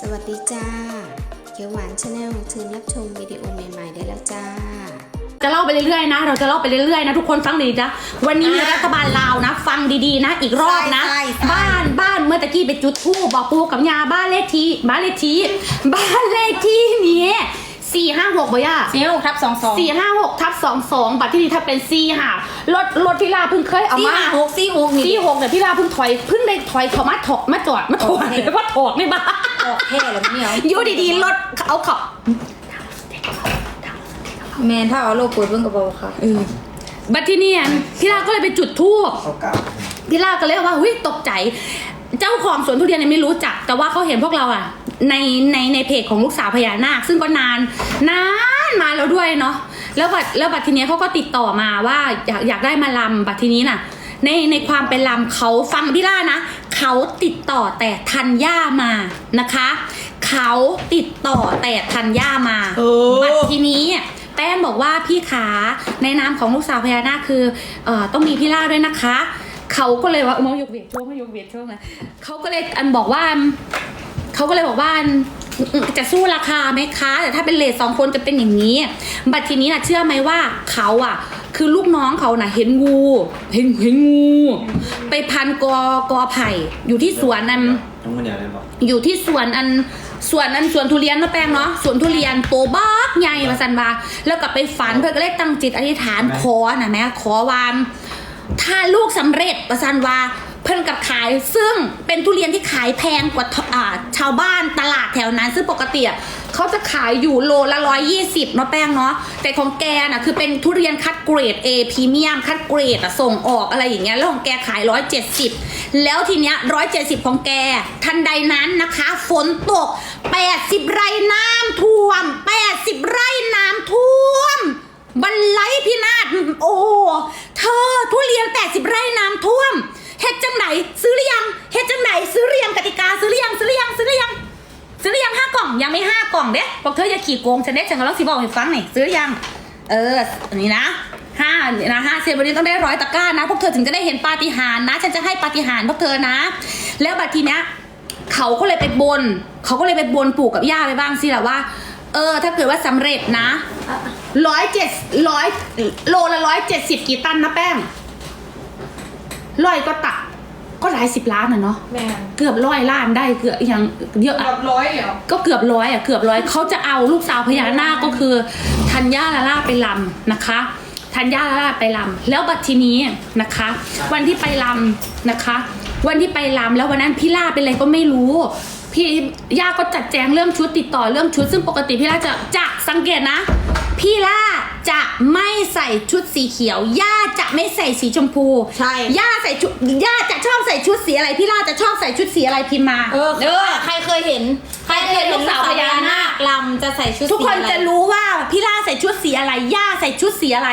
สวัสดีจ้าเขียวหวานชาแนลเชิญรับชมวิดีโอใหม่ๆได้แล้วจ้า จะเล่าไปเรื่อยๆนะ เราจะเล่าไปเรื่อยๆนะทุกคนฟังดีๆนะ วันนี้มีอะรัฐบาลลาวนะ ฟังดีๆนะ อีกรอบนะ ใช่ใช่ บ้านบ้านเมื่อตะกี้ไปจุดธูปบอกปูกับยาบ้านเลขที่บ้านเลขที่บ้านเลขที่นี้ สี่ห้าหกบ่ย่าสี่หกทับสองสองสี่ห้าหกทับสองสองบัตรที่นี่ถ้าเป็นสี่ค่ะรถรถพี่ลาเพิ่งเคยเอาสี่มาห้าหกสี่หกนี่สี่หกเนี่ยพี่ลาเพิ่งถอยเพิ่งได้ถอยเขามาถอกมาจอดมาถอดโอเคมาถอดไม่บ้าออกแค่แล้วเนี่ยอยู่ดีๆรถเอาเขาแมนถ้าเอาโลกปูดเบิ่งกระเป๋าค่ะบัตรที่นี่พี่ลาก็เลยไปจุดธูปเขากลับพี่ล่าก็เลยว่าเฮ้ยตกใจ เจ้าของสวนทุเรียนเนี่ยไม่รู้จัก แต่ว่าเขาเห็นพวกเราอะ ในในในเพจของลูกสาวพญานาค ซึ่งก็นานนานมาแล้วด้วยเนาะแล้วบัดแล้วบัดทีเนี้ยเขาก็ติดต่อมาว่าอยากอยากได้มาลำบัดทีนี้น่ะ ในในความเป็นลำเขาฟังพี่ล่านะเขาติดต่อแต่ทันย่ามานะคะ เขาติดต่อแต่ทันย่ามาโอ้บัดทีนี้แป้งบอกว่าพี่ขาในนามของลูกสาวพญานาคคือเอ่อต้องมีพี่ล่าด้วยนะคะ เขาก็เลยว่าเออมายกเวียดช่วงมายกเวียดช่วงนะเขาก็เลยอันบอกว่า เขาก็เลยบอกว่าอืมจะสู้ราคาไหมคะ แต่ถ้าเป็นเลทสองคนจะเป็นอย่างนี้ บัดทีนี้นะเชื่อไหมว่าเขาอะ คือลูกน้องเขาน่ะ เห็นงูเห็นเห็นงู ไปพันกอกอไผ่ อยู่ที่สวนนั้นทั้งคนเดียวเลยบอกอยู่ที่สวนอันสวนอันสวนทุเรียนเนาะแป้งเนาะสวนทุเรียนโตบักใหญ่มาสันวาแล้วก็ไปฝันเพื่อก็เลยตั้งจิตอธิษฐานขอนะแม่ขอวามถ้าลูกสำเร็จประสันวา เพิ่นกับขายซึ่งเป็นทุเรียนที่ขายแพงกว่าอ่าชาวบ้านตลาดแถวนั้น ซึ่งปกติอะเขาจะขายอยู่โลละร้อยยี่สิบเนาะแป้งเนาะแต่ของแกน่ะคือเป็นทุเรียนคัดเกรด A พรีเมียมคัดเกรดอะส่งออกอะไรอย่างเงี้ยแล้วของแกขายร้อยเจ็ดสิบแล้วทีเนี้ยร้อยเจ็ดสิบของแก ทันใดนั้นนะคะ ฝนตก80ไร่น้ำท่วม80ไร่น้ำท่วมบันไลพินาศโอ้เธอทุเรียน80ไร่น้ำท่ นซื้อหรือยังเฮ็ดจังไหนซื้อหรือยังกติกาซื้อหรือยังซื้อหรือยังซื้อหรือยังซื้อหรือยังห้ากล่องยังไม่ห้ากล่องเด้บอกเธออย่าขี่โกงฉันเด้ฉันกำลังสิบอกให้ฟังนี่ซื้อหรือยังเอออันนี้นะห้านะห้าเซนวันนี้ต้องได้ร้อยตะกร้านะ พวกเธอถึงจะได้เห็นปาฏิหาริย์นะ ฉันจะให้ปาฏิหาริย์พวกเธอนะ แล้วบัดทีเนี้ยเขาก็เลยไปบน เขาก็เลยไปบนปู่กับย่าไปบ้างสิแหละว่า เออ ถ้าเกิดว่าสำเร็จนะร้อยเจ็ดร้อยโลละร้อยเจ็ดสิบกี่ตันนะแป้งร้อยก็ตัก ก็หลายสิบล้านอะเนาะแมนเกือบร้อยล้านได้เกือบยังเยอะอะแบบร้อยเหรอก็เกือบร้อยอะเกือบร้อยเขาจะเอาลูกสาวพญานาคก็คือธัญญาลาล่าไปลำนะคะ ธัญญาลาล่าไปลำแล้วบัดทีนี้นะคะ วันที่ไปลำนะคะ วันที่ไปลำแล้ววันนั้นพี่ล่าเป็นอะไรก็ไม่รู้ พี่ย่าก็จัดแจงเรื่องชุดติดต่อเรื่องชุด ซึ่งปกติพี่ล่าจะจะสังเกตนะ พี่ล่าจะไม่ใส่ชุดสีเขียว ย่าจะไม่ใส่สีชมพูใช่ย่าใส่ชุดย่าจะชอบใส่ชุดสีอะไร พี่ล่าจะชอบใส่ชุดสีอะไรพิมพ์มาเออเออใครเคยเห็น ใครเคยเห็นลูกสาวพญานาคลำจะใส่ชุดทุกคนสีอไรจะรู้ว่าพี่ล่าใส่ชุดสีอะไร ย่าใส่ชุดสีอะไร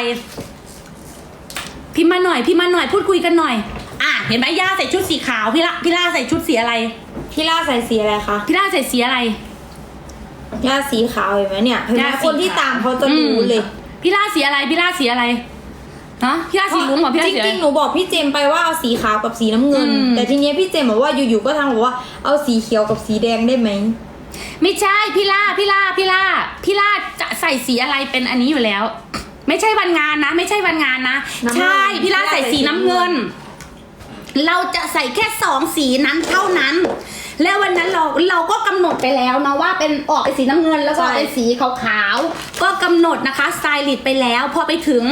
พิมพ์มาหน่อย พิมพ์มาหน่อยพูดคุยกันหน่อย อะ เห็นไหมย่าใส่ชุดสีขาวพี่ล่าพี่ล่าใส่ชุดสีอะไร พี่ล่าใส่สีอะไรคะพี่ล่าใส่สีอะไร ย่าสีขาวเห็นไหมเนี่ยเห็นไหมย่าสีคนที่ขาวตามเขาจะรู้อืมเลยพี่ล่าสีอะไรพี่ล่าสีอะไรฮะพี่ล่าสีลุ้งเหรอพี่ล่าจสีอะไร ริงๆหนูบอกพี่เจมส์ไปว่าเอาสีขาวกับสีน้ำเงิน อืม แต่ทีเนี้ยพี่เจมส์บอกว่าอยู่ๆก็ทางบอกว่าเอาสีเขียวกับสีแดงได้ไหมไม่ใช่พี่ล่าพี่ล่าพี่ล่าพี่ล่าจะใส่สีอะไรเป็นอันนี้อยู่แล้ว ไม่ใช่วันงานนะ ไม่ใช่วันงานนะน้ำเงินใช่พี่ล่าใส่สีน้ำเงิน เราจะใส่แค่สองสีนั้นเท่านั้น แล้ววันนั้นเราเราก็กำหนดไปแล้วเนาะว่าเป็นออกเป็นสีน้ำเงิน แล้วก็ใช่เป็นสีขาวๆก็กำหนดนะคะสไตลิสต์ไปแล้ว พอไปถึง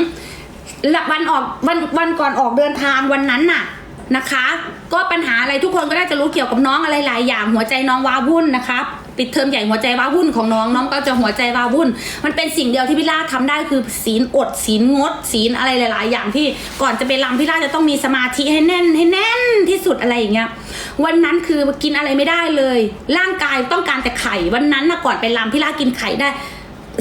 วันออกวันวันก่อนออกเดินทางวันนั้นน่ะนะคะ ก็ปัญหาอะไรทุกคนก็น่าจะรู้เกี่ยวกับน้องอะไรหลายอย่างหัวใจน้องวาวุ่นนะคะ ปิดเทอมใหญ่หัวใจว้าวุ่นของน้องน้องก็จะหัวใจว้าวุ่น มันเป็นสิ่งเดียวที่พี่ล่าทำได้คือศีลอดศีลงดศีลอะไรหลาย ๆ อย่างที่ก่อนจะไปรำพี่ล่าจะต้องมีสมาธิให้แน่นให้แน่นที่สุดอะไรอย่างเงี้ยวันนั้นคือกินอะไรไม่ได้เลย ร่างกายต้องการแต่ไข่วันนั้นนะก่อนไปรำพี่ล่ากินไข่ได้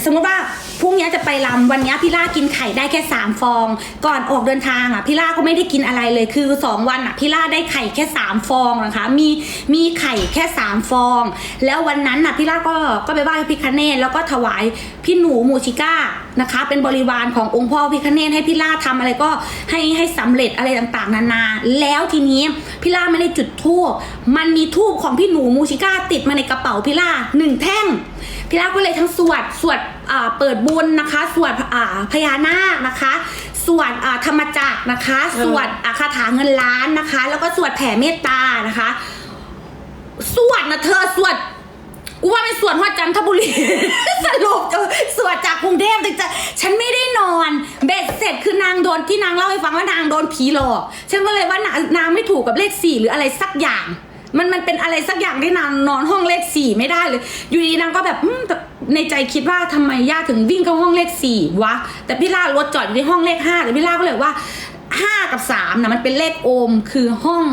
สมมติว่าพรุ่งนี้จะไปลำวันนี้พี่ล่ากินไข่ได้แค่สามฟอง ก่อนออกเดินทางอะพี่ล่าก็ไม่ได้กินอะไรเลยคือสองวันอะพี่ล่าได้ไข่แค่สามฟองนะคะมีมีไข่แค่สามฟอง แล้ววันนั้นน่ะพี่ล่าก็ก็ไปไหว้พระพิคเนตแล้วก็ถวายพี่หนูมูชิก้านะคะ เป็นบริวารขององค์พ่อพิคเนตให้พี่ล่าทำอะไรก็ให้ให้สำเร็จอะไรต่างๆ นานาแล้วทีนี้พี่ล่าไม่ได้จุดธูปมันมีธูปของพี่หนูมูชิก้าติดมาในกระเป๋าพี่ล่าหนึ่งแท่ง พี่ล่าก็เลยทั้งสวดสวดอ่าเปิดบุญนะคะ สวดอ่าพญานาคนะคะสวดอ่าธรรมจักรนะคะ สวดอ่าคาถาเงินล้านนะคะ แล้วก็สวดแผ่เมตตานะคะ สวดนะเธอสวดกูว่าเป็นสวดหัวจันทบุรีสรุปเออสวดจากกรุงเทพถึงจะฉันไม่ได้นอน เบ็ดเสร็จคือนางโดนที่นางเล่าให้ฟังว่านางโดนผีหลอกฉันก็เลยว่านางนางไม่ถูกกับเลขสี่หรืออะไรสักอย่าง มันมันเป็นอะไรสักอย่างที่นางนอนห้องเลขสี่ไม่ได้เลย อยู่ดีนางก็แบบอืมแต่ในใจคิดว่าทำไมย่าถึงวิ่งเข้าห้องเลขสี่วะ แต่พี่ล่ารถจอดอยู่ที่ห้องเลขห้าแต่พี่ล่าก็เลยว่าห้ากับสามนะมันเป็นเลขโอมคือห้อง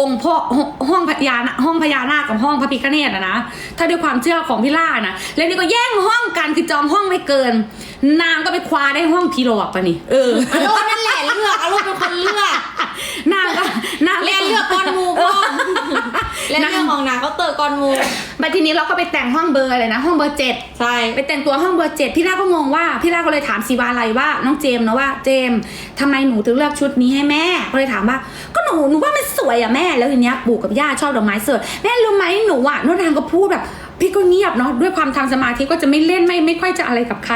องค์พ่อห้องห้องพญานาห้องพญานาคกับห้องพระพิฆเนศอะนะ ถ้าด้วยความเชื่อของพี่ล่านะ แล้วนี่ก็แย่งห้องกันคือจองห้องไม่เกิน นางก็ไปคว้าได้ห้องผีหลอกปะนี่เอออารมณ์นั่นแหละเลือกอารมณ์เป็นคนเลือกนางก็นางเรียนเลือกก่อนหมู่พ่อและเรื่องของนางเขาเตอร์กอนมูบัดทีนี้เราก็ไปแต่งห้องเบอร์อะไรนะ ห้องเบอร์เจ็ดใช่ไปแต่งตัวห้องเบอร์เจ็ดพี่ล่าก็งงว่าพี่ล่าก็เลยถามศิวาลัยว่าน้องเจมส์นะว่าเจมส์ทำไมหนูถึงเลือกชุดนี้ให้แม่ก็เลยถามว่า ก็หนูหนูว่ามันสวยอะแม่แล้วทีเนี้ยปู่กับย่าชอบดอกไม้สดแม่รู้ไหมหนูอะนุ่นทางก็พูดแบบ พี่ก็เงียบเนาะด้วยความทำสมาธิก็จะไม่เล่นไม่ไม่ค่อยจะอะไรกับใคร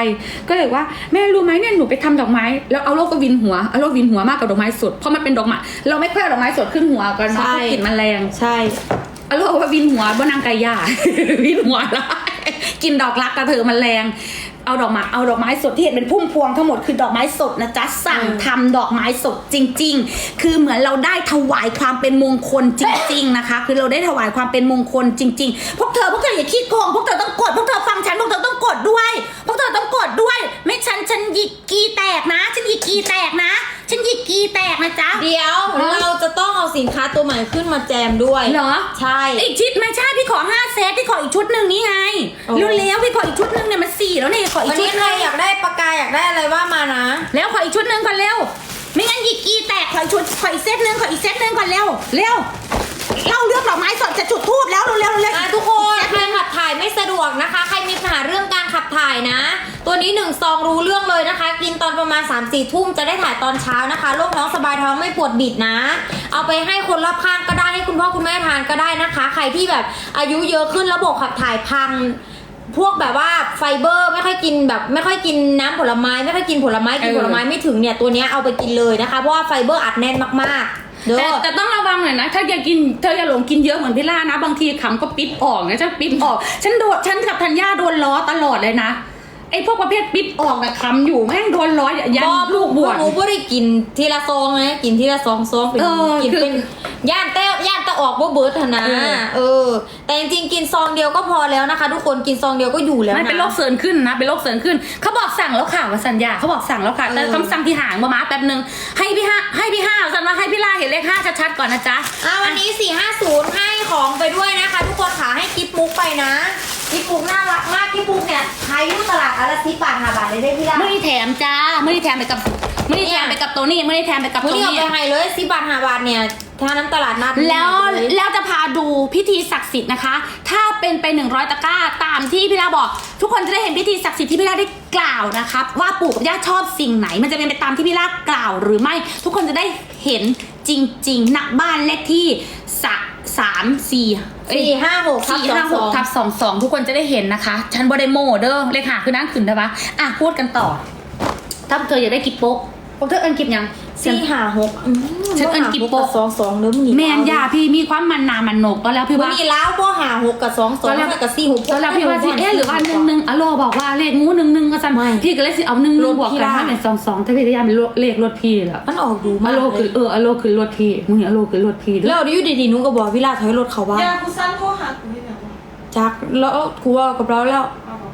ก็เลยว่าแม่รู้ไหมเนี่ยหนูไปทำดอกไม้แล้วเอาโลกก็วินหัวเอาโลกวินหัวมากกว่าดอกไม้สดเพราะมันเป็นดอกไม้เราไม่ค่อยเอาดอกไม้สดขึ้นหัวกันเนาะเพราะกลิ่นมันแรงใช่อารมณ์ว่าวินหัวบนนางไก่ย่าวินหัวละกินดอกรักกระเธอมันแรง เอาดอกไม้เอาดอกไม้สดที่เห็นเป็นพุ่มพวงทั้งหมดคือดอกไม้สดนะจ๊ะสั่งทำดอกไม้สดจริง ๆ คือเหมือนเราได้ถวายความเป็นมงคลจริง ๆนะคะ คือเราได้ถวายความเป็นมงคลจริง ๆ พวกเธอพวกเธออย่าขี้โกงพวก สินค้าตัวใหม่ขึ้นมาแจมด้วยเหรอ ใช่ อีกชุดไม่ใช่พี่ขอห้าเซตพี่ขออีกชุดหนึ่งนี่ไงโอ้ เร็วๆพี่ขออีกชุดหนึ่งเนี่ยมันสี่แล้วเนี่ยขออีวักนชุนี้ดใครอยากได้ปากกาอยากได้อะไรว่ามานะ แล้วขออีกชุดหนึ่งก่อนเร็ว ไม่งั้นหยิกกีแตกขออีกชุดขออีกเซตหนึ่งขออีกเซตหนึ่งก่อนเร็วเร็วเล่าเรื่องดอกไม้สดจะจุดทูบแล้วเร็วเร็วเร็วอะทุกคนใครขับถ่ายไม่สะดวกนะคะ ใครมีปัญหาเรื่องการขับ ถ่ายนะ ตัวนี้หนึ่งซองรู้เรื่องเลยนะคะ กินตอนประมาณ3ามสี่ทุ่มจะได้ถ่ายตอนเช้านะคะโรคท้องสบายท้องไม่ปวดบิดนะ เอาไปให้คนรอบข้างก็ได้ให้คุณพ่อคุณแม่ทานก็ได้นะคะ ใครที่แบบอายุเยอะขึ้นระบบขับถ่ายพังพวกแบบว่าไฟเบอร์ไม่ค่อยกินแบบไม่ค่อยกินน้ำผลไม้ ไม่ค่อยกินผลไม้กินผลไม้ไม่ถึงเนี่ยตัวนี้เอาไปกินเลยนะคะเพราะว่าไฟเบอร์อัดแน่นมากๆ เด้แต่แต่ต้องระวังหน่อยนะ ถ้าอย่ากินเธออย่าหลงกินเยอะเหมือนพี่ล่านะ บางทีขำก็ปิดออกนะฉันปิดออก ฉันโดนฉันกับธัญญาโดนล้อตลอดเลยนะ ไอ้พวกประเภทปิดออกนะขำอยู่แม่งโดนล้อยันบอลูกบวชหนูไม่ได้กินทีละซองนะกินทีละซองซองเป็นเออกินคือเป็นย่านเต้ย่านตะออกบ่เบิร์ดนะเออเออ แต่จริงๆกินซองเดียวก็พอแล้วนะคะ ทุกคนกินซองเดียวก็อยู่แล้วไม่นะเป็นโรคเสริญขึ้นนะเป็นโรคเสริญขึ้นเขาบอกสั่งแล้วค่ะว่าสัญญาเขาบอกสั่งแล้วค่ะแต่เออต้องสั่งที่หางมามาแป๊บนึงให้พี่ห้าให้พี่ห้าสันว่าให้พี่ล่าเห็นเลขห้าชัดๆก่อนนะจ๊ะอะวันนี้450ให้ของไปด้วยนะคะ ทุกคนขาให้กิฟต์มุกไปนะ กิฟต์มุกน่ารักมากกิฟต์มุกเนี่ยขายอยู่ตลาดอนละสิบบาทห้าบาทเลยได้พี่ละไม่ได้แถมจ้าไม่ได้แถมไปกับไม่ได้แถมไปกับตัวนี้ไม่ได้แถมไปกับวันตัวนี้เอานี้ไปให้เลยสิบบาทห้าบาทเนี่ยถ้านั้นตลาดนัดแล้วเลยแล้วจะพาดูพิธีศักดิ์สิทธิ์นะคะ ถ้าเป็นไป100ตะกร้าตามที่พี่ลาบอก ทุกคนจะได้เห็นพิธีศักดิ์สิทธิ์ที่พี่ลาได้กล่าวนะครับว่าปู่กับย่าชอบสิ่งไหน มันจะเป็นไปตามที่พี่ลากล่าวหรือไม่ ทุกคนจะได้เห็นจริงๆนักบ้านเลขที่สะสามสี่เอ้ย สี่ห้าหกทับสี่สองห้าสหอกงทับสองสองทุกคนจะได้เห็นนะคะฉันบอดโมเด้อเลขหาคือนั่งขึ้นได้ปะอะพูดกันต่อ ถ้าเธออยากได้กิบโป๊ก พวกเธอเอินกิบยัง สี่ห้าหกอืมฉันเอิ้นกิปโปะ สองสองเด้อมึงนี่แมนยาพี่มีความมันนามันหนกตอนแล้วพี่วันว่า นี้ล้าวพ่อหาหกกับสองสองตอนแรกกับสี่หก ตอนแรกพี่ว่าสิเอ๊ะหรือว่าหนึ่งหนึ่งอะโลบอกว่าเลขงูหนึ่งหนึ่งก็สั่นไม่พี่ก็เลยสิเอาหนึ่งหนึ่งรถบวกพี่กันล่ะ ให้เป็นสองสองแต่พี่ก็ยังเป็นเลขรถพี่แหละมันออกดูมาอะกโลคือเอออะโลคือรถพี่มึงอย่าอะโลคือรถพี่ด้วแล้ยวเดี๋ยวอยู่ดีๆหนุก็บอกพี่ลาถอยรถเขาว่ายาคุซันโทรหากูให้แล้วอะจักแล้วกูว่ากับเราแล้ว เอาบอก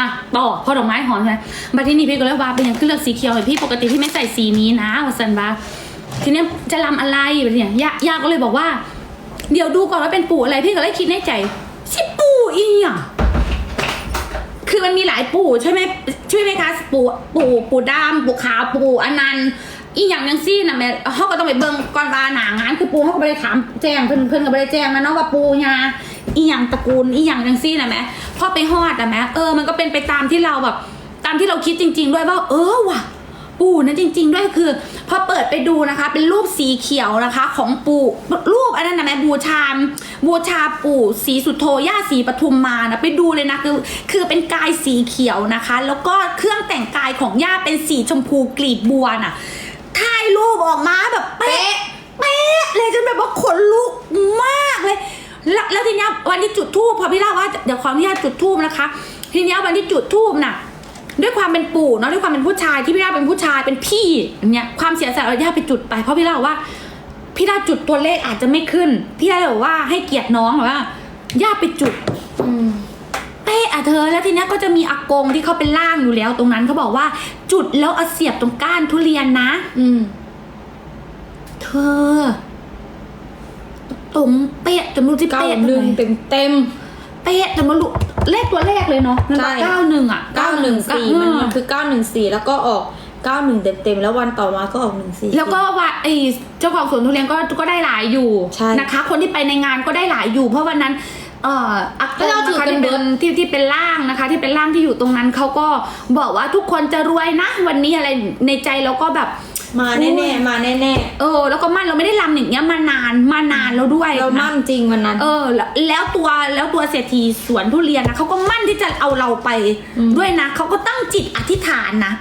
อะต่อพอดอกไม้หอมใช่ไหมบัดที่นี่พี่ก็เลยว่าเป็นอย่างคือเลือกสีเขียวเห็นพี่ปกติพี่ไม่ใส่สีนี้นะวัสันบาทีนี้จะรำอะไรแบบเนี้ยยายาก็เลยบอกว่า เดี๋ยวดูก่อนว่าเป็นปู่อะไรพี่ก็เลยคิดในใจสิปู่อีอะคือมันมีหลายปู่ใช่ไหมใช่ไหมคะปู่ปู่ปู่ดำปู่ขาวปู่อนันต์อีอย่างยังซี่นะแม่เขาก็ต้องไปเบิ่งก่อนว่าหนางานคือปู่เขาก็ไม่ได้ถามแจ้งเพื่อนเพื่อนก็ไม่ได้แจ้งนะเนาะว่าปู่ยา อีอย่างตระกูลอีอย่างยังซี่นะแม่พอไปฮอดนะแม่เออมันก็เป็นไปตามที่เราแบบ ตามที่เราคิดจริง ๆ ด้วยว่าเออว่ะ ปู่นะจริง ๆ ด้วยคือพอเปิดไปดูนะคะ เป็นรูปสีเขียวนะคะ ของปู่รูปอันนั้นนะแม่บูชาบูชาปู่สีสุโธย่าสีปทุมมานะไปดูเลยนะคือคือเป็นกายสีเขียวนะคะ แล้วก็เครื่องแต่งกายของย่าเป็นสีชมพูกลีบบัวน่ะถ่ายรูปออกมาแบบเป๊ะเป๊ะเลยจนแบบว่าขนลุกมากเลย แล้วแล้วทีเนี้ยวันที่จุดทูบพอพี่เล่าว่าเดี๋ยวขออนุญาตจุดทูบนะคะ ทีเนี้ยวันที่จุดทูบน่ะ ด้วยความเป็นปู่เนาะด้วยความเป็นผู้ชายที่พี่ดาเป็นผู้ชายเป็นพี่อย่างเงี้ยความเสียสละเราย่าไปจุดไปเพราะพี่ดาบอกว่า พี่ดาจุดตัวเลขอาจจะไม่ขึ้น พี่ดาเลยบอกว่าให้เกียรติน้องบอกว่าย่าไปจุดอืมเป๊ะอะเธอแล้วทีเนี้ยก็จะมีอากงที่เขาเป็นล่างอยู่แล้ว ตรงนั้นเขาบอกว่า จุดแล้วเอาเสียบตรงก้านทุเรียนนะ อืม เธอ ตรงเป๊ะจนไม่รู้ที่เก้าเป๊ะหนึ่งตรไเต็มเต็มเป๊ะจนไม่รู้เลขตัวเลขเลยเนาะนั่นใช่เก้าหนึ่งอะเก้าหนึ่งสี่มันมันคือเก้าหนึ่งสี่แล้วก็ออกเก้าหนึ่งเต็มเต็มๆแล้ววันต่อมาก็ออกหนึ่งสี่แล้วก็ว่าไอเจ้าของสวนทุเรียนก็ก็ได้หลายอยู่ใช่นะคะ คนที่ไปในงานก็ได้หลายอยู่ เพราะวันนั้นเอ่ออักก็เราถือนะคะกันที่เบิเป็ดนที่ที่เป็นร่างนะคะ ที่เป็นร่างที่อยู่ตรงนั้นเขาก็บอกว่าทุกคนจะรวยนะ วันนี้อะไรในใจเราก็แบบ มาแน่ๆมาแน่เออ แล้วก็มั่นเราไม่ได้รำอย่างเงี้ยมานานมานานแล้วด้วยๆเรามั่นจริงวันนั้น เออแล้วแล้วตัวแล้วตัวเศรษฐีสวนทุเรียนนะเขาก็มั่นที่จะเอาเราไปอืมด้วยนะเขาก็ตั้งจิตอธิษฐานนะ